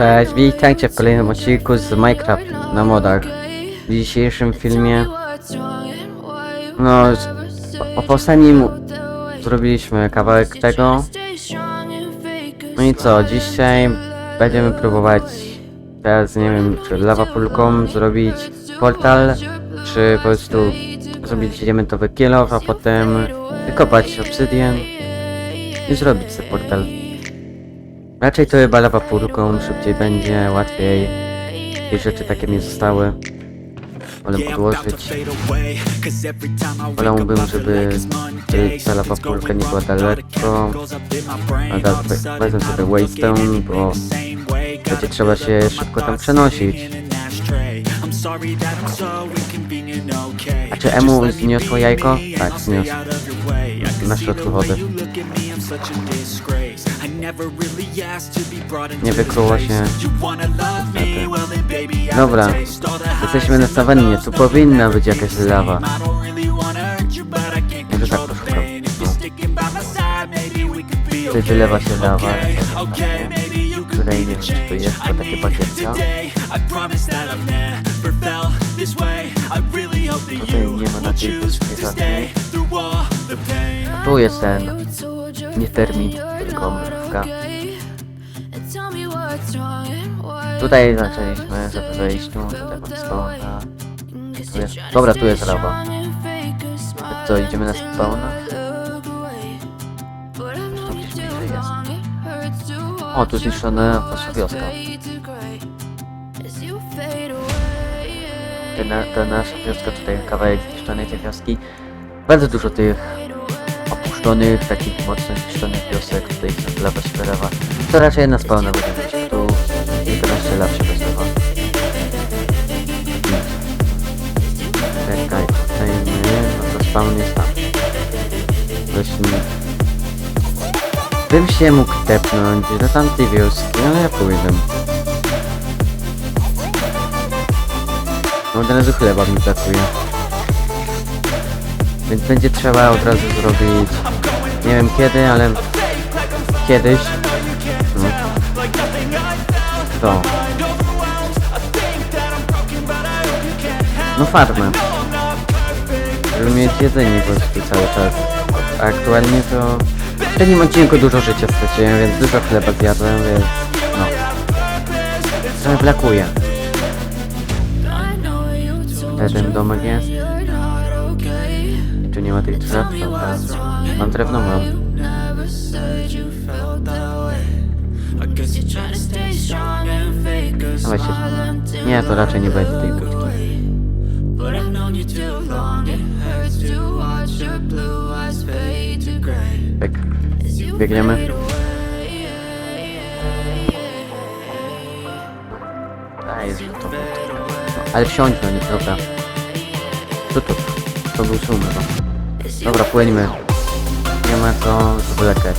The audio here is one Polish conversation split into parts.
Cześć, witajcie w kolejnym odcinku z Minecraft na modach. W dzisiejszym filmie, no, o poprzednim zrobiliśmy kawałek tego. No i co, dzisiaj będziemy próbować teraz, nie wiem, czy lava pulką zrobić portal, czy po prostu zrobić diamentowy kilof, a potem wykopać obsydian i zrobić sobie portal. Raczej to chyba lawa purką, szybciej będzie, łatwiej. I rzeczy takie mi zostały. Wolę podłożyć. Wolałbym, żeby ta lawa purka nie była daleko. We- wezmę sobie waystone, bo będzie trzeba się szybko tam przenosić. A czy Emu zniosło jajko? Tak, zniosło. Na środku wody. Nie wykluło się. Dobra, jesteśmy na sawannie, tu powinna być jakaś lawa. Może tak poszukam. No. Tutaj wylewa się lawa. Tutaj nie wiem, czy to jest, to takie bagietka. Tutaj nie ma na tej wyspie. Tu jest ten, nie termit, tylko mrówka. Tutaj zaczęliśmy, żeby wejść tu, tutaj mam spawna. Tu jest, dobra, tu jest lawa. Co, idziemy na spawna? O, tu zniszczona wasza wioska. Ta, ta nasza wioska, tutaj kawałek zniszczonej tej wioski. Bardzo dużo tych opuszczonych, takich mocno zniszczonych wiosek, tutaj lawa wylewa. To raczej jedna spawna będzie być, tu 11 lat się wylewa. Czekaj, nie, no to spawn jest tam. Właśnie... Bym się mógł tepnąć do tamtej wioski, ale ja pójdę. No od razu chleba mi brakuje. Więc będzie trzeba od razu zrobić... Nie wiem kiedy, ale... Kiedyś. No. To. No farmę. Żeby mieć jedzenie po prostu cały czas. A aktualnie to... W przednim odcinku dużo życia straciłem, więc dużo chleba zjadłem, więc... No. Trochę brakuje. Ten domek jest. Czy nie ma drzew? Dobra. Mam drewno, mam. Się. Nie, to raczej nie będzie tej budki. To to Tak. Biegniemy. A, jest to. No, ale wsiądź na nie, dobra. Co to? To był szum chyba. Dobra, płyńmy. Nie ma co zwlekać.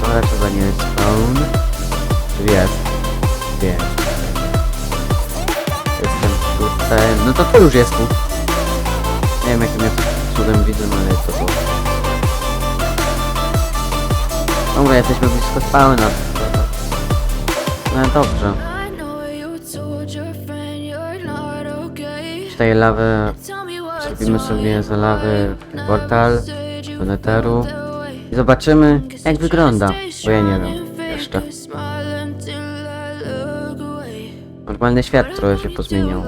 To chyba nie jest spawn. Czy jest? Jest. Jestem tutaj. No to to już jest tu. Nie wiem jakim ja cudem widzę, no ale jest to tu. Dobra, jesteśmy blisko spawna. No dobrze. Tej lawy zrobimy sobie z lawy portal do way. i zobaczymy jak wygląda, bo ja nie wiem jeszcze. Normalny świat trochę się pozmieniał.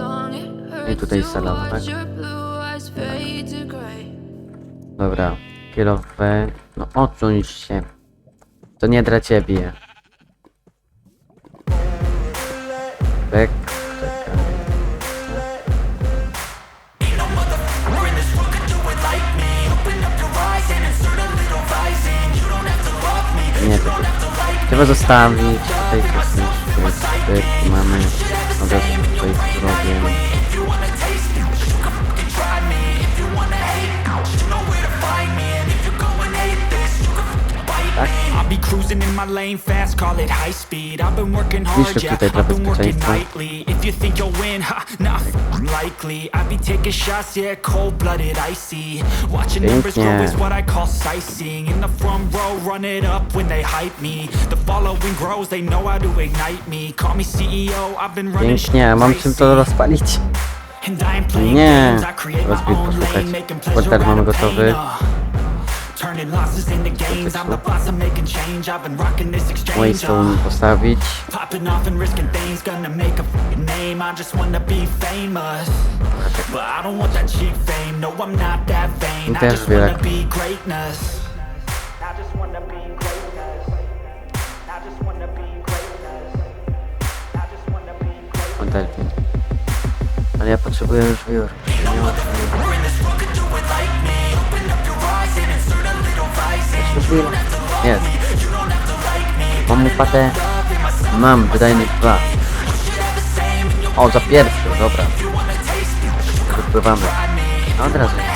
I tutaj jest lawa, tak? Dobra, kierowe, no odsuń się. To nie dla ciebie. Tak, trzeba zostawić niż tu mamy. Od razu tutaj zrobię. Be cruising in my lane fast, call it high speed. I've been working hard, yeah, I've been working nightly. If you think you'll win, ha, nah, f- likely. I be taking shots, yeah, cold blooded, icy. Watching numbers grow is what I call sightseeing. In the front row, run it up when they hype me. The following grows, they know how to ignite me. Call me CEO, I've been running Pięknie, mam czym to rozpalić. And I ain't playing Nie. games, I create Teraz my beat own posłuchać. lane, making pleasure Portal out mamy gotowy. Uh. Turning losses into gains, I'm the boss, I'm making change. I've been rocking this exchange. Waystone postawić. Popping off and risking things, gonna make a fucking name. I just wanna be famous. But I don't want that cheap fame, no, I'm not that vain. I just wanna be greatness. I just wanna be greatness. I just wanna be greatness. I just wanna be greatness. Ale ja potrzebuję już wiór. Ma Jest. Mam łopatę. Mam, wydajnych dwa. O, za pierwszy, dobra. Wypływamy. No, od razu.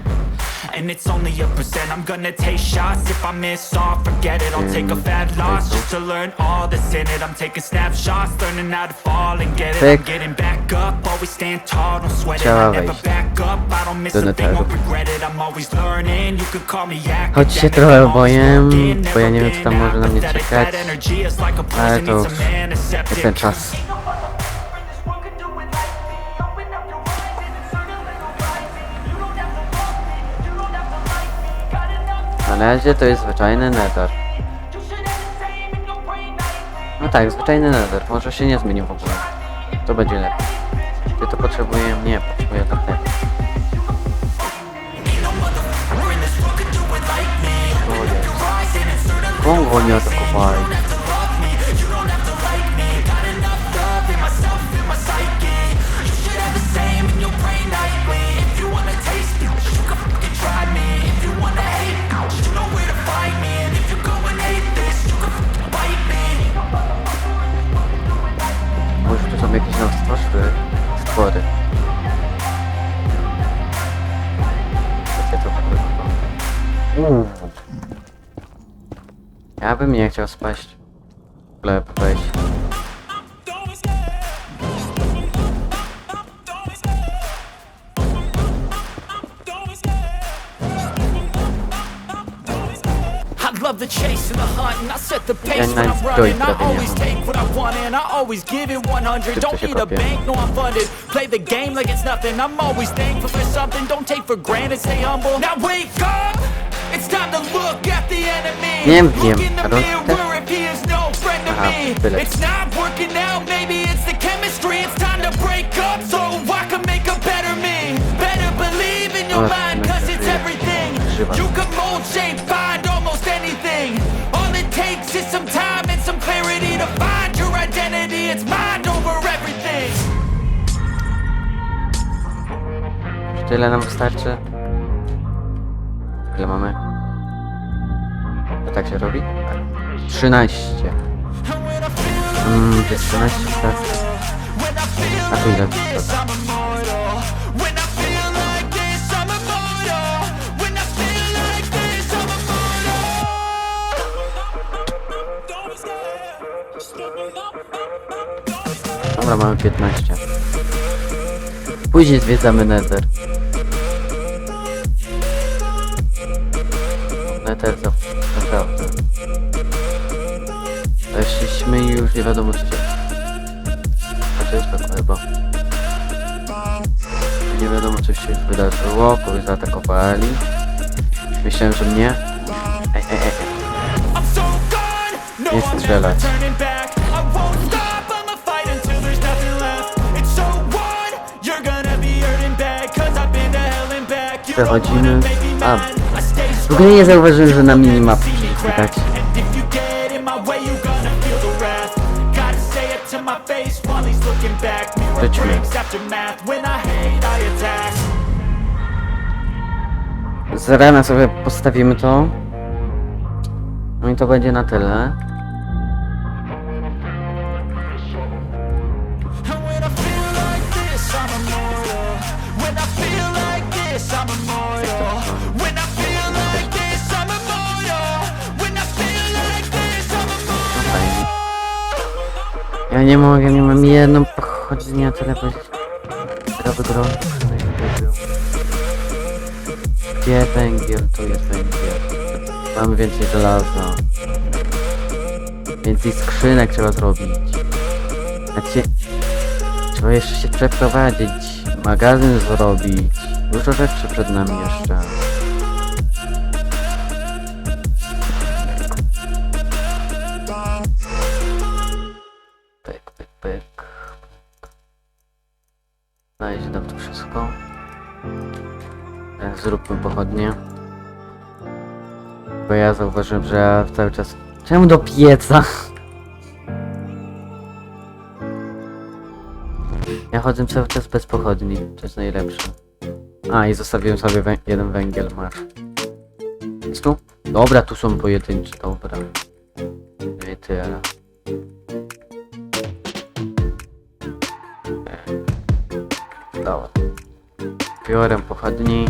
And it's only a percent. I'm gonna take shots. If I miss all, forget it. I'll take a fat loss Just to learn all that's in it. I'm taking snapshots, learning how to fall and get it. I'm getting back up, always stand tall, don't sweat it. I never back up, I don't miss a thing, won't regret it. I'm always learning, you could call me academic. Choć się trochę boję, bo ja nie wiem, co tam może na mnie czekać. That energy is like a Ale to man jest ten czas. Razie to jest zwyczajny nether. No tak, zwyczajny nether. Może się nie zmieni w ogóle. To będzie lepiej. Ty to potrzebuję? Nie, potrzebuję jest. Kongo nie atakowali. Stworzy, stwory. Ja bym nie chciał spaść. W ogóle wejść. Set the pace when I'm running I always take what I want and I always give it 100 Szybko Don't need a kopię. bank, no I'm funded. Play the game like it's nothing. I'm always thankful for something. Don't take for granted, stay humble. Now wake up! It's time to look at the enemy. Wiem, in the a Ron mirror if he is no friend to Aha, me. tyle. It's not working out, maybe it's the chemistry. It's time to break up so I can make a better me. Better believe in your mind cause it's everything. You can mold, shape, find almost anything takes is some time and some clarity To find your identity, it's mind over everything tyle nam wystarczy? Ile mamy? To tak się robi? Tak. 13. And when I feel Mmm, to jest 13 tak. A tu ile Dobra, mamy 15. Później zwiedzamy Nether. Nether to naprawdę. Weszliśmy już nie wiadomo się... A to jest tak chyba. Nie wiadomo co się wydarzyło, kogoś zaatakowali. Myślałem, że mnie. Ej, ej, ej, Nie strzelać. Back Mirror, lecimy. Breaks aftermath, when I hate I attack Z rana sobie postawimy to. No i to będzie na tyle. Ja nie mogę, nie mam jedną pochodnię, a tyle powiedzieć. Zdrowy gro. Gdzie węgiel? Tu jest węgiel. Mamy więcej żelaza. Więcej skrzynek trzeba zrobić. Znaczy, trzeba jeszcze się przeprowadzić. Magazyn zrobić. Dużo rzeczy przed nami jeszcze. Znaleźć nam to wszystko. Teraz zróbmy pochodnie. Bo ja zauważyłem, że cały czas... Czemu do pieca? Ja chodzę cały czas bez pochodni. To jest najlepsze. A, i zostawiłem sobie wę jeden węgiel, masz. Jest tu? Dobra, tu są pojedyncze, dobra. No i tyle. Dobra. Biorę pochodni.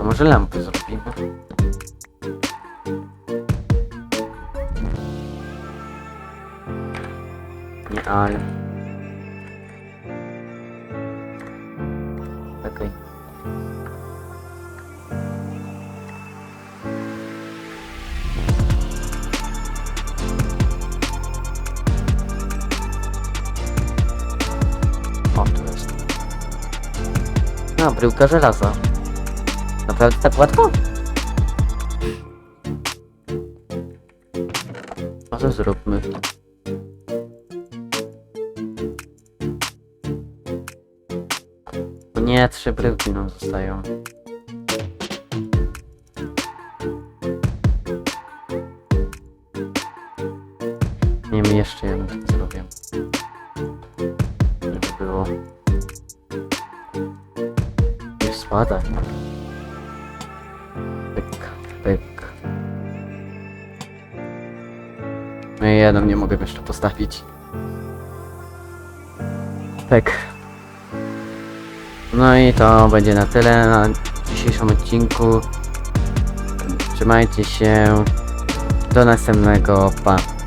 A może lampy zrobimy? Nie, ale... Okej. O, bryłka żelaza. Naprawdę tak łatwo? Może zróbmy. Nie, trzy bryłki nam zostają. Spadaj. Pyk, pyk. No i jedną nie mogę jeszcze postawić. Pyk. No i to będzie na tyle na dzisiejszym odcinku. Trzymajcie się. Do następnego. Pa.